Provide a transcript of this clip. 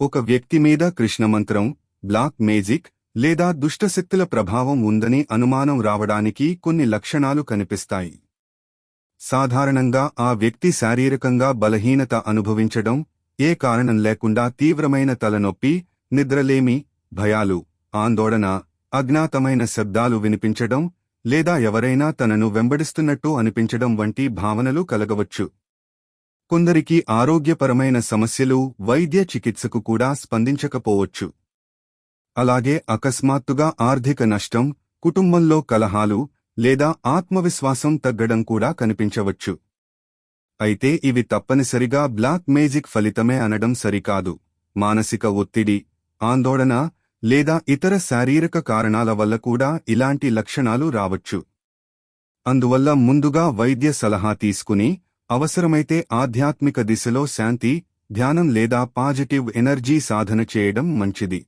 ఒక వ్యక్తి మీద కృష్ణమంత్రం బ్లాక్ మేజిక్ లేదా దుష్టశక్తుల ప్రభావం ఉందని అనుమానం రావడానికి కొన్ని లక్షణాలు కనిపిస్తాయి. సాధారణంగా ఆ వ్యక్తి శారీరకంగా బలహీనత అనుభవించడం ఏ కారణం లేకుండా తీవ్రమైన తలనొప్పి నిద్రలేమి భయాలు ఆందోళన అజ్ఞాతమైన శబ్దాలు వినిపించడం లేదా ఎవరైనా తనను వెంబడిస్తున్నట్టు అనిపించడం వంటి భావనలు కలగవచ్చు. కొందరికి ఆరోగ్యపరమైన సమస్యలు వైద్య చికిత్సకు కూడా స్పందించకపోవచ్చు. అలాగే అకస్మాత్తుగా ఆర్థిక నష్టం కుటుంబంలో కలహాలు లేదా ఆత్మవిశ్వాసం తగ్గడం కూడా కనిపించవచ్చు. అయితే ఇవి తప్పనిసరిగా బ్లాక్ మేజిక్ ఫలితమే అనడం సరికాదు. మానసిక ఒత్తిడి ఆందోళన లేదా ఇతర శారీరక కారణాల వల్ల కూడా ఇలాంటి లక్షణాలు రావచ్చు. అందువల్ల ముందుగా వైద్య సలహా తీసుకుని అవసరమైతే ఆధ్యాత్మిక దిశలో శాంతి ధ్యానం లేదా పాజిటివ్ ఎనర్జీ సాధన చేయడం మంచిది.